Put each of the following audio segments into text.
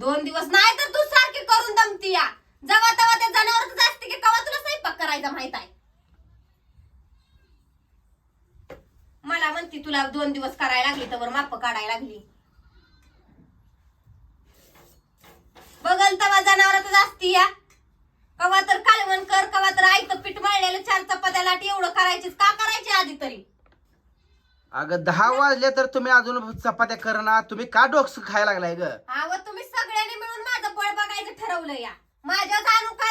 दोन दिवस नाही तर तू सारखी करून दमती या. जेव्हा तेव्हा त्या जनावरच असते की कवा तुला स्वयंपाक करायचा माहीत आहे? मला म्हणती तुला दोन दिवस करायला लागली तर माप काढायला लागली. बघल तेव्हा जनावरातच असती या. कवा तर कालवण कर कवा तर आईचं पीठ मळलेलं चार चपात्या लाट एवढं करायचीच का करायची आधी तरी? अगं दहा वाजले तर तुम्ही अजून चपात्या करणार. तुम्ही का डोक्स खायला लागलाय ग? अहो तुम्ही सगळ्यांनी मिळून माझं बळ बघायचं ठरवलं या. माझ्या जाणू का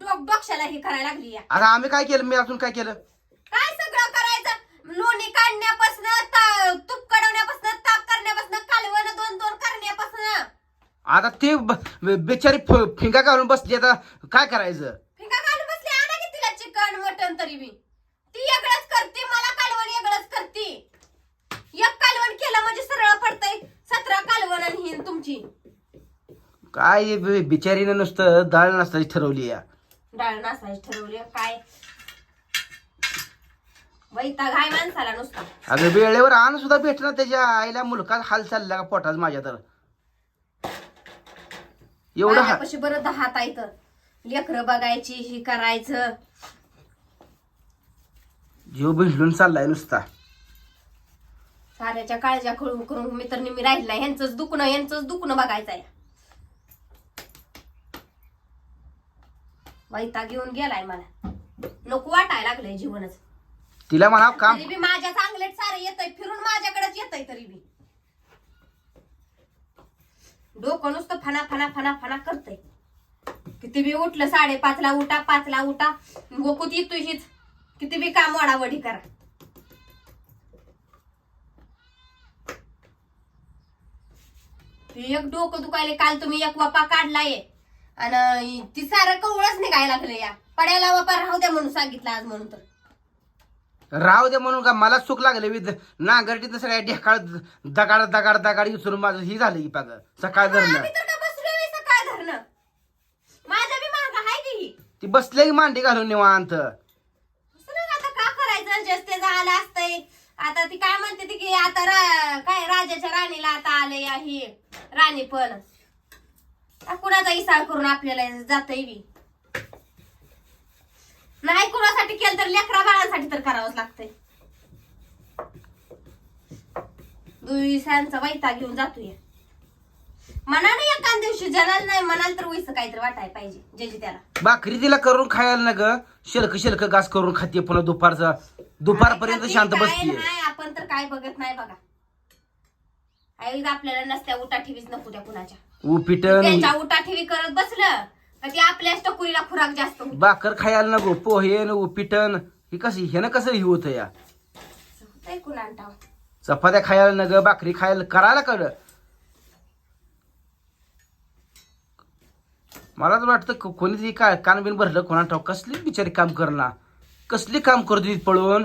डोक डोक्षाला हे करायला लागली या. आता आम्ही काय केलं? मी अजून काय केलं? काय सगळं करायचं? लोणी काढण्यापासून तूप कडवण्यापासून ताप करण्यापासून कालवण दोन दोन करण्यापासून. आता ते ब- बिचारी फ- फिंगा घालून बसली आता काय करायचं? फिका घालून बसली आणा की तिला चिकन मटन तरी बी. ती कालवण करते एक कालवण केलं म्हणजे सरळ पडतंय. सतरा कालवण आणि ही तुमची. काय हे बि- बिचारीनं नुसतं डाळ नसताची ठरवली या. डाळ नासायची ठरवली काय? वैताग आहे माणसाला नुसता. अगं वेळेवर आण सुद्धा भेटणार त्याच्या आईला मुलगा हाल चालला का पोटाच माझ्या तर एवढं हा माझ्यापाशी बरं दहा इथं लेकरं बघायची ही करायचं. जीव भिंडून चाललाय नुसता. साऱ्याच्या काळज्या करून करून मी तर निमी राहिला ह्यांचंच दुखणं ह्यांचंच दुखणं बघायचं आहे वैताग घेऊन गेलाय मला. नको वाटायला लागलंय जीवनच. तिला म्हणा काम तरी बी माझ्या चांगलेच सारे येतय. फिरून माझ्याकडेच येतय तरी बी. डोकं नुसतं फना फना फना फना करतय. किती बी उठलं साडेपाचला उठा पाचला उठा. गोकुत येतोय हीच. किती बी काम वाडावडी करा. एक डोकं दुखायले काल तुम्ही एक वापा काढलाय. आणि ती सारं कवळच निघायला लागलं या. पड्याला वापा राहू द्या म्हणून सांगितलं आज म्हणून तर. राहू दे म्हणून का? मला चूक लागले विध नांगरटीत सगळ्या ढेकाळ दगाड दगाड दगाड विसरून माझं ही झालं की पाग सकाळ धरणं. सकाळ धरणं? बी आहे की ही. ती बसले की मांडी घालून निवांत. असं ना आता का करायचं? जस्ते झालं असतंय. आता ती काय म्हणते ती की आता रा- काय राजाच्या राणीला आता आले या ही राणी पण. कुणाचा इसाळ करून आपल्याला जातय बी. नाही कुणासाठी केलं तर लेकरा बाळांसाठी तर करावंच लागतंय. दुईसांचा वैता घेऊन जातोय. मनाने एका दिवशी जनाला नाही म्हणाल तर वैस काहीतरी वाटायला पाहिजे जेजी त्याला भाकरी तिला करून खायला ना ग शिल्क शिल्क घास करून खाते पुन्हा दुपारचा. दुपारपर्यंत शांत काय बसतीये. नाही आपण तर काय बघत नाही बघा. आई आपल्याला नसत्या उठा ठेवीच नको त्या कुणाच्या. उपिटन. त्यांच्या उठा ठेवी करत बसलं का ती आपल्या टकुरीला खुराक जास्त होतो. भाकर खायला नको पोहे न उपिटन. ही कशी ह्यानं कसं ही होतं या? होतंय चपात्या खायला न ग भाकरी खायला करायला कळ मला तर वाटतं को- कोणी ती काय कानबिन भरलं कोणा ठाव कसली बिचारी काम करणार? कसली काम करतो पळून?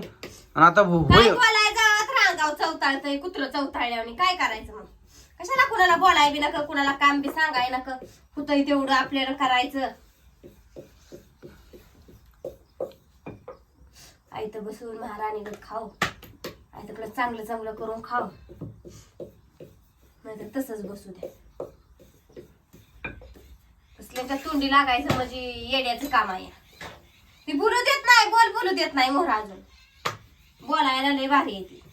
आणि आता हो- काय होय बोलायचं? रांगाव चौताळतय कुत्र चौताळल्याने काय करायचं मग? कशाला कुणाला बोलाय बी नका कुणाला काम बी सांगाय नका. होतंय तेवढं आपल्याला करायचं. आई तर बसून महाराणीकडे खाऊ. आई तिकडे चांगलं चांगलं करून खाऊ. नाहीतर तसंच बसू दे. कसल्याच्या तोंडी लागायचं म्हणजे येड्याचं काम आहे. ती बोलू देत नाही बोल बोलू देत नाही मोहरा अजून. बोलायला लय भारी आहे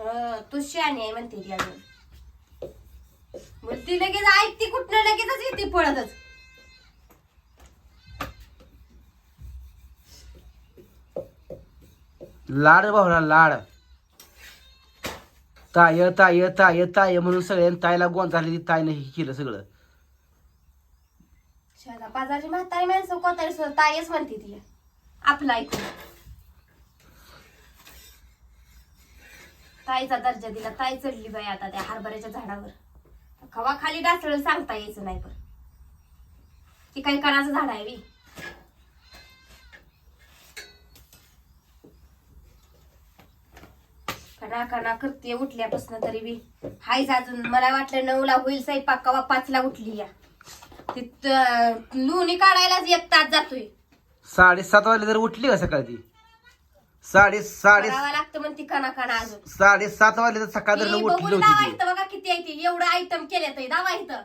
ती तू शहाणी आहे म्हणते ती अजून. बोलती लगेच ऐकती कुठनं लगेचच येते पळतच. लाड भावला लाड. ताय ताय ताय ताय म्हणून सगळ्यांनी तायला गोंधळली ताईनं हे केलं सगळं. शेजा पाजारची म्हातारी माणसं कोणतरी सुद्धा ताईच म्हणते ती. आपलं ऐकून. ताईचा दर्जा दिला ताई चढली बाई आता त्या हरभऱ्याच्या झाडावर. खवा खाली डासळ सांगता यायचं नाही पण. ती काही कणाचं झाड आहे बी. कणा कणा करते उठल्यापासून तरी बी. हायच अजून मला वाटलं नऊला होईल स्वयंपाक कवा पाचला उठली या. तिथं लुणी काढायलाच एक तास जातोय. साडेसात वाजले तर उठली का सकाळी ती साडे साडे करावं लागतं म्हणती कणा कणा अजून साडेसात वाजले तर सकाळ उठली दावा होती ती. इथं बघा किती आहे ती. एवढं आयटम केले तर दावा इथं.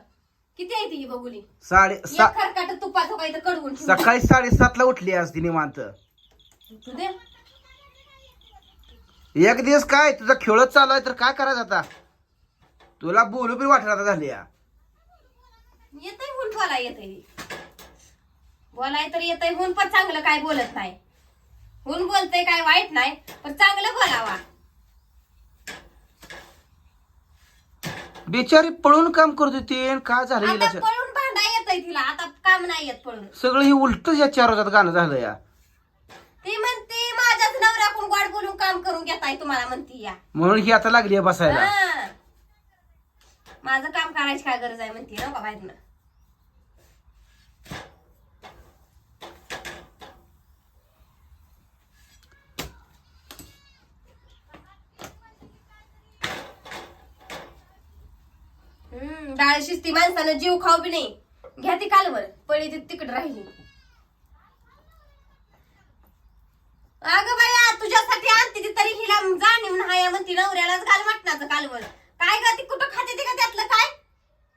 किती आहे ती ही बघुली साडे सा एक खरकाट कडवून ठेवलं. सकाळी साडेसातला उठली आज ती निवांत. तू दे. एक दिवस काय तुझा खेळच चालू आहे तर काय करायचं आता? तुला बोलू बी वाटत आता झाली या. येतय हुन बोला येतय. बोलाय तर येतय हुन पण चांगलं काय बोलत नाही. हुन बोलतय काय वाईट नाही पण चांगलं बोलावा. बिचारी पळून काम करत होती आणि काय झालं हिला? आता पळून भांडा येतय तिला आता काम नाही येत पळून. सगळं हे उलट या चार रोजात गाणं झालं या. ती म्हणते माझ्याच नवऱ्याकडून गोड बोलून काम करून घेताय तुम्हाला म्हणती या. म्हणून ही आता लागली आहे बसायला. हा. माझं काम करायची काय गरज आहे म्हणते ना बाहेरनं. डाळ शिस्ती माणसानं जीव खाऊ बी नाही घ्या ती कालवर पळी ती तिकड राहिली. अगं बाया तुझ्यासाठी आणते ती तरी हिला जाणीव नाही म्हणती नवऱ्यालाच घाल मटणाचं कालवर. काय ग ती कुठं खाते ती का त्यातलं काय?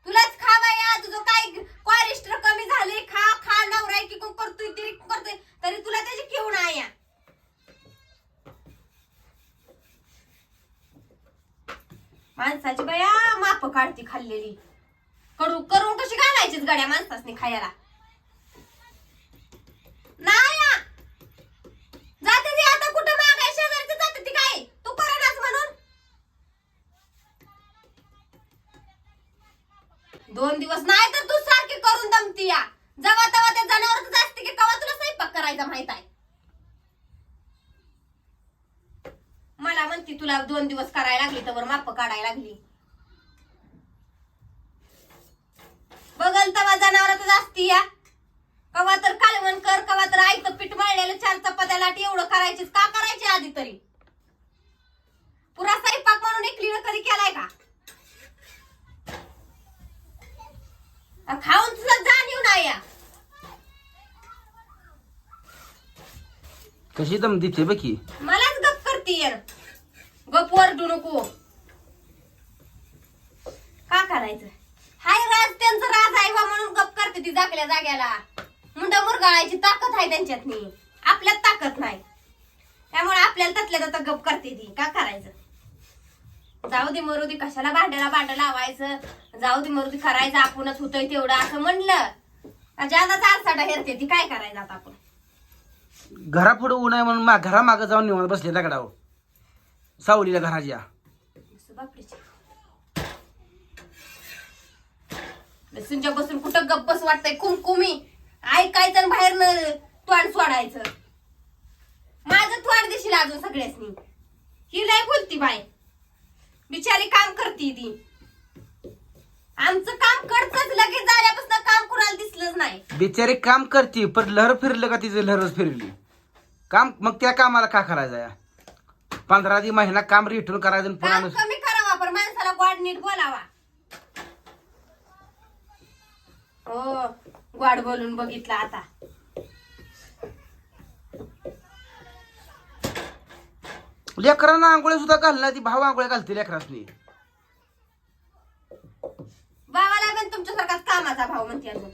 तुलाच खा बाया तुझं काय कॉलेस्ट्रॉल कमी झाले खा खा नवरा की कोण करतोय तरी करतोय तरी तुला त्याची घेऊन आया. माणसाची बाया काढती खाल्लेली. करू करून कशी घालायचीच गाड्या माणसासनी खायला? नाही जाते ती आता कुठं मागाय? शेजारची जाते ती काय? तू करणास म्हणून? दोन दिवस नाही तर तू सारखी करून दमती या. जेव्हा तेव्हा त्या जनावरच असते की कवा तुला स्वयंपाक करायचा माहीत आहे? मला म्हणती तुला दोन दिवस करायला लागली तर माप काढायला लागली. बघल तेव्हा जनावरातच असती या. कवा तर कालवण कर कवा तर आईचं पीठ मळलेलं चार चपात्या लाटी एवढं करायचीच का करायची आधी तरी? पुरा स्वयंपाक म्हणून एक लिळ कधी केलाय का? खाऊन तुला जाणीव नाही या. कशी दम देते बघी मलाच गप करतीये गप वरडू नको. का करायचं हाय राज त्यांचं राज आहे बा म्हणून गप करते ती जागल्या जाग्याला. मुंडा मुरगाळायची ताकद आहे त्यांच्यातनी. आपल्यात ताकद नाही. त्यामुळे आपल्याला त्यातल्या त्यात गप करते ती. का करायचं? जाऊ दे मरू दे कशाला भांड्याला भांड लावायचं? जाऊ दे मरू दे करायचं आपणच होतोय तेवढं असं म्हणलं. का ज्यादा चारसाटा हेरते ती काय करायचं आता आपण? घरा पुढे ऊन आहे म्हणून मा घरा मागं जाऊन निवांत बसले दगडावर सावलीला घराच्या असं बापरेचे. लसूणच्या बसून कुठं गप्प बस वाटतंय? कुमकुमी. ऐकायचं बाहेर न तोंड सोडायचं. माझं तोंड दिशील अजून सगळ्यासनी. ही लय बोलती बाय बिचारी काम करती ती. आमचं काम कडचंच लगेच झाल्यापासून काम कुणाला दिसलंच नाही. बिचारी काम करते पण लहर फिरलं का तिचं लहरच फिरली? काम मग त्या कामाला का करायचं या पंधरा दी महिना काम रिटर्न करायचं आणि पुन्हा काम नुस- कमी करावा पण माणसाला गोड नीट बोलावा. हो गोड बोलून बघितलं आता. लेकरांना आंघोळ्या सुद्धा घालणार ती भाव आंघोळ्या घालते लेकरासनी. भावाला पण तुमच्यासारखाच कामाचा भाव म्हणते अजून.